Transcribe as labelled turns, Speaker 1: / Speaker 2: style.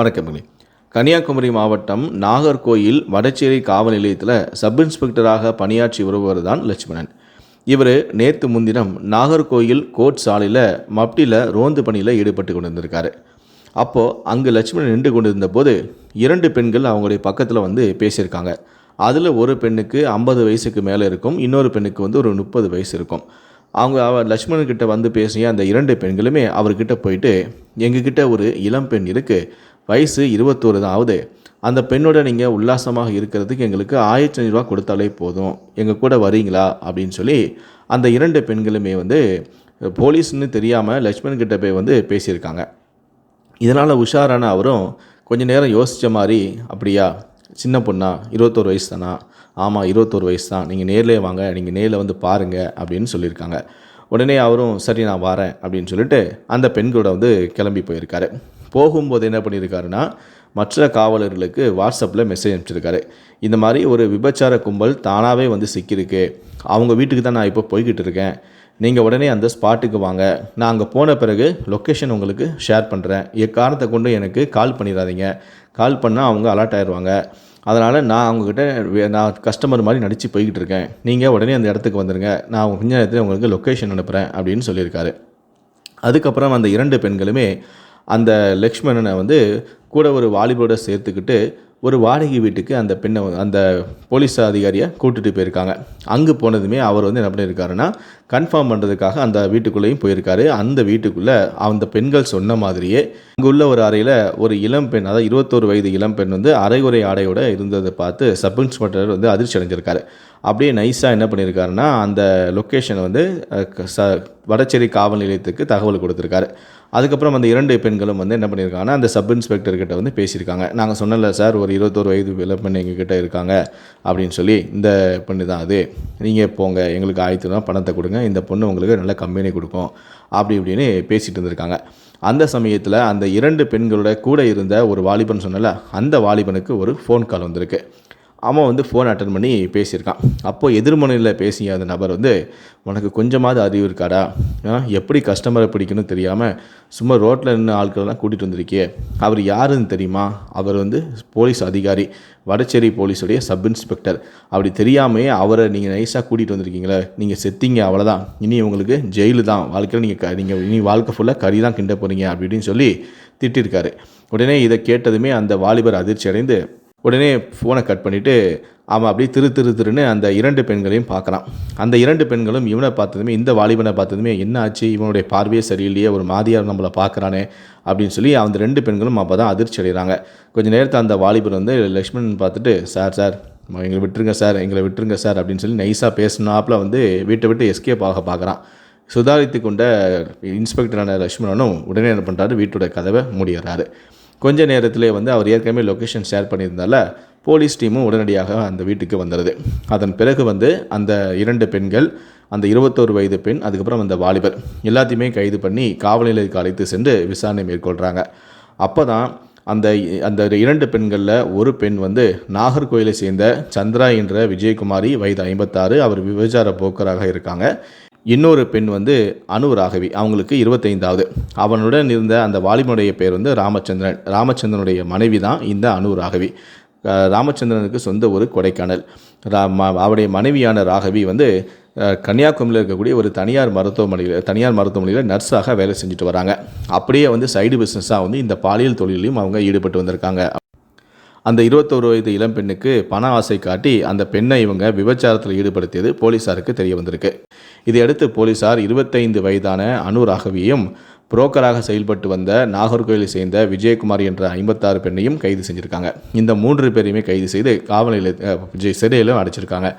Speaker 1: வணக்கம் கன்னியாகுமரி மாவட்டம் நாகர்கோயில் வடச்சேரி காவல் நிலையத்தில் சப் இன்ஸ்பெக்டராக பணியாற்றி வருபவர் தான் லட்சுமணன். இவர் நேற்று முன்தினம் நாகர்கோயில் கோட் சாலையில் மப்டியில் ரோந்து பணியில் ஈடுபட்டு கொண்டிருந்திருக்காரு. அப்போது அங்கு லட்சுமணன் நின்று கொண்டிருந்த போது இரண்டு பெண்கள் அவங்களுடைய பக்கத்தில் வந்து பேசியிருக்காங்க. அதில் ஒரு பெண்ணுக்கு ஐம்பது வயசுக்கு மேலே இருக்கும் இன்னொரு பெண்ணுக்கு வந்து ஒரு முப்பது வயசு இருக்கும். அவங்க அவர் லட்சுமணன் கிட்டே வந்து பேசிய அந்த இரண்டு பெண்களுமே அவர்கிட்ட போயிட்டு எங்ககிட்ட ஒரு இளம் பெண் இருக்குது வயசு இருபத்தோரு தான் ஆகுது. அந்த பெண்ணோட நீங்கள் உல்லாசமாக இருக்கிறதுக்கு எங்களுக்கு ஆயிரத்தி ஐநூறுரூவா கொடுத்தாலே போதும். எங்கள் கூட வரீங்களா? அப்படின்னு சொல்லி அந்த இரண்டு பெண்களுமே வந்து போலீஸ்னு தெரியாமல் லட்சுமணன் கிட்ட போய் வந்து பேசியிருக்காங்க. இதனால் உஷாரான அவரும் கொஞ்ச நேரம் யோசித்த மாதிரி அப்படியா சின்ன பொண்ணா இருபத்தோரு வயசு தானா? ஆமாம் இருபத்தோரு வயசு தான். நீங்கள் நேர்லேயே வாங்க. நீங்கள் நேரில் வந்து பாருங்கள் அப்படின்னு சொல்லியிருக்காங்க. உடனே அவரும் சரி நான் வரேன். அப்படின்னு சொல்லிட்டு அந்த பெண்களோட வந்து கிளம்பி போயிருக்காரு. போகும்போது என்ன பண்ணியிருக்காருன்னா மற்ற காவலர்களுக்கு வாட்ஸ்அப்பில் மெசேஜ் அனுப்பிச்சிருக்காரு. இந்த மாதிரி ஒரு விபச்சார கும்பல் தானாகவே வந்து சிக்கியிருக்கு. அவங்க வீட்டுக்கு தான் நான் இப்போ போய்கிட்டு இருக்கேன். நீங்கள் உடனே அந்த ஸ்பாட்டுக்கு வாங்க. நான் அங்கே போன பிறகு லொக்கேஷன் உங்களுக்கு ஷேர் பண்ணுறேன் எக்காரணத்தை கொண்டு எனக்கு கால் பண்ணிடாதீங்க கால் பண்ணால் அவங்க அலர்ட் ஆயிடுவாங்க அதனால் நான் அவங்கக்கிட்ட வே- நான் கஸ்டமர் மாதிரி நடித்து போய்கிட்டு இருக்கேன். நீங்கள் உடனே அந்த இடத்துக்கு வந்துடுங்க நான் கொஞ்ச நேரத்தில் உங்களுக்கு லொக்கேஷன் அனுப்புகிறேன் அப்படின்னு சொல்லியிருக்காரு. அதுக்கப்புறம் அந்த இரண்டு பெண்களுமே அந்த லக்ஷ்மணனை வந்து கூட ஒரு வாலிபரோட சேர்த்துக்கிட்டு ஒரு வாடகை வீட்டுக்கு அந்த பெண்ணை அந்த போலீஸ் அதிகாரியை கூட்டிகிட்டு போயிருக்காங்க. அங்கே போனதுமே அவர் வந்து என்ன பண்ணியிருக்காருன்னா கன்ஃபார்ம் பண்ணுறதுக்காக அந்த வீட்டுக்குள்ளேயும் போயிருக்காரு. அந்த வீட்டுக்குள்ளே அந்த பெண்கள் சொன்ன மாதிரியே அங்கே உள்ள ஒரு அறையில் ஒரு இளம் பெண் அதாவது இருபத்தோரு வயது இளம் பெண் வந்து அரைகுறை ஆடையோடு இருந்ததை பார்த்து சப் இன்ஸ்பெக்டர் வந்து அதிர்ச்சி அடைஞ்சிருக்காரு அப்படியே நைஸாக என்ன பண்ணியிருக்காருன்னா அந்த லொக்கேஷனை வந்து க- ச வடச்சேரி காவல் நிலையத்துக்கு தகவல் கொடுத்துருக்காரு. அதுக்கப்புறம் அந்த இரண்டு பெண்களும் வந்து என்ன பண்ணியிருக்காங்கன்னா அந்த சப் இன்ஸ்பெக்டர்கிட்ட வந்து பேசியிருக்காங்க. நாங்கள் சொன்னல சார் ஒரு இருபத்தோரு வயது இளம் எங்ககிட்ட இருக்காங்க அப்படின்னு சொல்லி இந்த பெண்ணு தான் அது. நீங்கள் போங்க எங்களுக்கு ஆயிரத்தி ரூபா பணத்தை கொடுங்க. இந்த பொண்ணு உங்களுக்கு நல்ல கம்பெனி கொடுக்கும் அப்படி இப்படின்னு பேசிகிட்டு இருந்திருக்காங்க. அந்த சமயத்தில் அந்த இரண்டு பெண்களோட கூட இருந்த ஒரு வாலிபன் சொன்னல அந்த வாலிபனுக்கு ஒரு ஃபோன் கால் வந்திருக்கு. அவன் வந்து ஃபோன் அட்டன் பண்ணி பேசியிருக்கான். அப்போது எதிர்மனையில் பேசிய அந்த நபர் வந்து உனக்கு கொஞ்சமாவது அறிவு இருக்காடா? எப்படி கஸ்டமரை பிடிக்கணும் தெரியாமல் சும்மா ரோட்டில் நின்று ஆட்கள்லாம் கூட்டிகிட்டு வந்திருக்கே அவர் யாருன்னு தெரியுமா? அவர் வந்து போலீஸ் அதிகாரி வடச்சேரி போலீஸுடைய சப் இன்ஸ்பெக்டர் அப்படி தெரியாமையே அவரை நீங்கள் நைஸாக கூட்டிகிட்டு வந்திருக்கீங்களே. நீங்கள் செத்தீங்க அவ்வளோதான் இனி உங்களுக்கு ஜெயிலு தான். வாழ்க்கையில் நீங்கள் க நீங்கள் இனி வாழ்க்கை ஃபுல்லாக கறி தான் கிண்ட போகிறீங்க அப்படின்னு சொல்லி திட்டிருக்காரு. உடனே இதை கேட்டதுமே அந்த வாலிபர் அதிர்ச்சி அடைந்து உடனே ஃபோனை கட் பண்ணிவிட்டு அவன் அப்படியே திரு திரு திருன்னு அந்த இரண்டு பெண்களையும் பார்க்குறான். அந்த இரண்டு பெண்களும் இவனை பார்த்ததுமே இந்த வாலிபனை பார்த்ததுமே என்ன ஆச்சு? இவனுடைய பார்வையே சரியில்லையே ஒரு மாதிரியாக நம்மளை பார்க்குறானே அப்படின்னு சொல்லி அந்த ரெண்டு பெண்களும் அப்போ தான் அதிர்ச்சி அடைகிறாங்க கொஞ்ச நேரத்தை அந்த வாலிபர் வந்து லக்ஷ்மணன் பார்த்துட்டு சார் சார் எங்களை விட்டுருங்க சார் எங்களை விட்டுருங்க சார் அப்படின்னு சொல்லி நைஸாக பேசினாப்பில் வந்து வீட்டை விட்டு எஸ்கேப் ஆக பார்க்குறான். சுதாரித்து கொண்ட இன்ஸ்பெக்டரான லக்ஷ்மணனும் உடனே என்ன பண்ணுறாரு வீட்டோட கதவை மூடிடுறாரு. கொஞ்ச நேரத்திலே வந்து அவர் ஏற்கனவே லொக்கேஷன் ஷேர் பண்ணியிருந்தால போலீஸ் டீமும் உடனடியாக அந்த வீட்டுக்கு வந்துடுது அதன் பிறகு வந்து அந்த இரண்டு பெண்கள் அந்த இருபத்தோரு வயது பெண் அதுக்கப்புறம் அந்த வாலிபர் எல்லாத்தையுமே கைது பண்ணி காவல் நிலையத்துக்கு அழைத்து சென்று விசாரணை மேற்கொள்கிறாங்க அப்போ தான் அந்த அந்த இரண்டு பெண்களில் ஒரு பெண் வந்து நாகர்கோயிலை சேர்ந்த சந்திரா என்ற விஜயகுமாரி வயது ஐம்பத்தாறு அவர் விபச்சார போக்கராக இருக்காங்க. இன்னொரு பெண் வந்து அனு ராகவி அவங்களுக்கு இருபத்தைந்தாவது. அவனுடன் இருந்த அந்த வாலிபனுடைய பேர் வந்து ராமச்சந்திரன். ராமச்சந்திரனுடைய மனைவி தான் இந்த அனு ராகவி. ராமச்சந்திரனுக்கு சொந்த ஒரு கொடைக்கானல். ரா ம- அவருடைய மனைவியான ராகவி வந்து கன்னியாகுமரியில் இருக்கக்கூடிய ஒரு தனியார் மருத்துவமனையில் தனியார் மருத்துவமனையில் நர்ஸாக வேலை செஞ்சுட்டு வராங்க. அப்படியே வந்து சைடு பிஸ்னஸாக வந்து இந்த பாலியல் தொழிலையும் அவங்க ஈடுபட்டு வந்திருக்காங்க. அந்த இருபத்தோரு வயது இளம்பெண்ணுக்கு பண ஆசை காட்டி அந்த பெண்ணை இவங்க விபச்சாரத்தில் ஈடுபடுத்தியது போலீசாருக்கு தெரிய வந்திருக்கு. இதையடுத்து போலீசார் இருபத்தைந்து வயதான அனு ராகவியையும் புரோக்கராக செயல்பட்டு வந்த நாகர்கோயிலை சேர்ந்த விஜயகுமார் என்ற ஐம்பத்தாறு பெண்ணையும் கைது செஞ்சுருக்காங்க. இந்த மூன்று பேரையுமே கைது செய்து காவல் நிலைய சிறையிலும் அடைச்சிருக்காங்க.